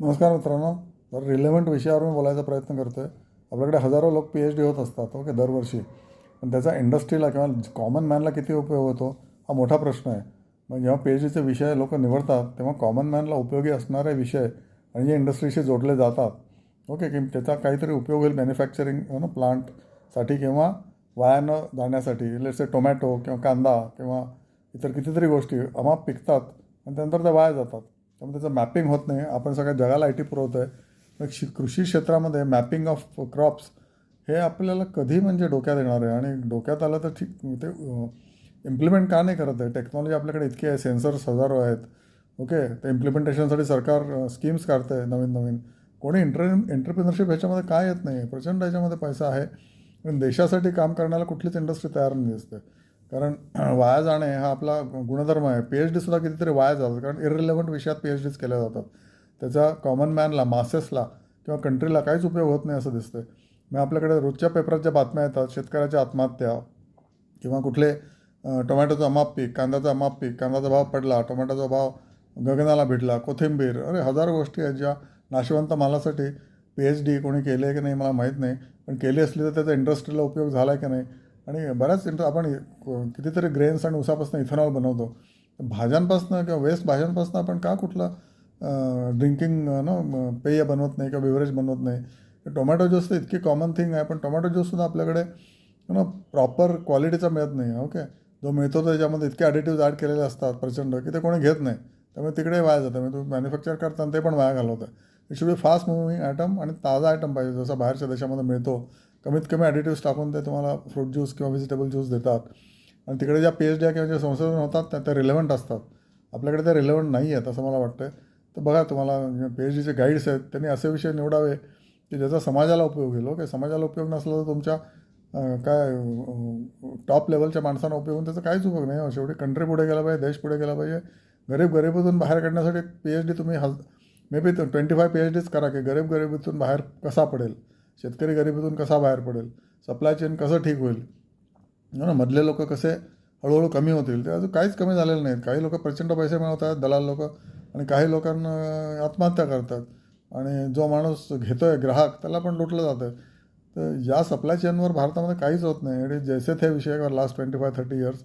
नमस्कार मित्रांनो तर रिलेव्हंट विषयावर मी बोलायचा प्रयत्न करतो आहे आपल्याकडे हजारो लोक पी एच डी होत असतात ओके दरवर्षी. पण त्याचा इंडस्ट्रीला किंवा कॉमन मॅनला किती उपयोग होतो हा मोठा प्रश्न आहे. मग जेव्हा पी एच डीचे विषय लोक निवडतात तेव्हा कॉमन मॅनला उपयोगी असणारे विषय आणि जे इंडस्ट्रीशी जोडले जातात ओके की त्याचा काहीतरी उपयोग होईल मॅन्युफॅक्चरिंग ना प्लांटसाठी किंवा वायानं जाण्यासाठी. लेट्स टोमॅटो किंवा कांदा किंवा इतर कितीतरी गोष्टी अमाप पिकतात आणि त्यानंतर त्या वाया जातात. त्यामुळे त्याचं मॅपिंग होत नाही. आपण सगळ्या जगाला आय टी पुरवतो आहे मग शि कृषी क्षेत्रामध्ये मॅपिंग ऑफ क्रॉप्स हे आपल्याला कधी म्हणजे डोक्यात येणार आहे? आणि डोक्यात आलं तर ठीक ते इम्प्लिमेंट का नाही करत आहे? टेक्नॉलॉजी आपल्याकडे इतकी आहे सेन्सर्स हजारो आहेत. ओके ते इम्प्लिमेंटेशनसाठी सरकार स्कीम्स काढतं आहे नवीन नवीन. कोणी इंटर एंटरप्रिनरशिप ह्याच्यामध्ये काय येत नाही? प्रचंड ह्याच्यामध्ये पैसा आहे. पण देशासाठी काम करण्याला कुठलीच इंडस्ट्री तयार नाही दिसते. कारण वाया जाणे हा आपला गुणधर्म आहे. पी एच डीसुद्धा कितीतरी वाया जातात. कारण इरिलेव्हंट विषयात पी एच डीज केल्या जातात. त्याचा कॉमन मॅनला मासेसला किंवा कंट्रीला काहीच उपयोग होत नाही असं दिसतंय. मग आपल्याकडे रोजच्या पेपरात ज्या बातम्या येतात शेतकऱ्याच्या आत्महत्या किंवा कुठले टोमॅटोचं अमाप पीक कांद्याचं अमाप पीक कांद्याचा भाव पडला टोमॅटोचा भाव गगनाला भिडला कोथिंबीर अरे हजारो गोष्टी आहेत ज्या नाशिवंत मालासाठी पी एच डी कोणी केली आहे की नाही मला माहीत नाही. पण केली असली तर त्याचा इंडस्ट्रीला उपयोग झाला आहे की नाही? आणि बऱ्याच इंटर आपण कितीतरी ग्रेन्स आणि उसापासून इथेनॉल बनवतो. भाज्यांपासून किंवा वेस्ट भाज्यांपासून आपण का कुठला ड्रिंकिंग न पेय बनवत नाही किंवा बेवरेज बनवत नाही. टोमॅटो ज्यूस तर इतकी कॉमन थिंग आहे पण टोमॅटो ज्यूससुद्धा आपल्याकडे ना प्रॉपर क्वालिटीचा मिळत नाही. ओके जो मिळतो त्याच्यामध्ये इतके ॲडिटिव्ज ॲड केलेले असतात प्रचंड की ते कोणी घेत नाही. त्यामुळे तिकडे वाया जातं. म्हणजे तुम्ही मॅन्युफॅक्चर करताना ते पण वाया घालवतं. It should be fast moving item आणि ताजा आयटम पाहिजे जसा बाहेरच्या देशामध्ये मिळतो. कमीत कमी ॲडिटिव्स टाकून ते तुम्हाला फ्रूट ज्यूस किंवा व्हेजिटेबल ज्यूस देतात. आणि तिकडे ज्या पी एच डी किंवा जे संशोधन होतात त्या त्या रिलेव्हंट असतात. आपल्याकडे त्या रिलेव्हंट नाही आहेत असं मला वाटतं तर बघा तुम्हाला पी एच डीचे गाईड्स आहेत त्यांनी असे विषय निवडावे की ज्याचा समाजाला उपयोग होईल. ओके समाजाला उपयोग नसला तर तुमच्या काय टॉप लेवलच्या माणसांना उपयोग होऊन त्याचा काहीच उपयोग नाही. शेवटी कंट्री पुढे गेला पाहिजे देश पुढे गेला पाहिजे. गरीब गरिबीतून बाहेर काढण्यासाठी पी एच डी तुम्ही हज maybe twenty five P H डीच करा की गरीब गरिबीतून बाहेर कसा पडेल? शेतकरी गरिबीतून कसा बाहेर पडेल? सप्लाय चेन कसं ठीक होईल? ना? मधले लोक कसे हळूहळू कमी होतील? ते अजून काहीच कमी झालेलं नाहीत. काही लोक प्रचंड पैसे मिळवतात दलाल लोक आणि काही लोकांना आत्महत्या करतात. आणि जो माणूस घेतो आहे ग्राहक त्याला पण लुटलं जातं तर या सप्लाय चेनवर भारतामध्ये काहीच होत नाही. आणि जैसे थे विषय last twenty five thirty years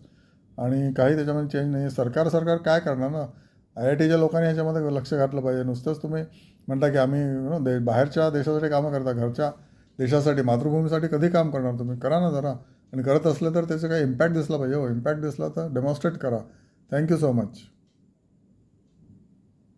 आणि काही त्याच्यामध्ये चेंज नाही. सरकार सरकार काय करणार ना? आय आय टीच्या लोकांनी ह्याच्यामध्ये लक्ष घातलं पाहिजे. नुसतंच तुम्ही म्हणता की आम्ही दे बाहेरच्या देशासाठी कामं करता घरच्या. देशासाठी मातृभूमीसाठी कधी काम करणार तुम्ही? करा ना जरा. आणि करत असलं तर त्याचं काही इम्पॅक्ट दिसला पाहिजे. हो इम्पॅक्ट दिसला तर डेमॉन्स्ट्रेट करा. Thank you so much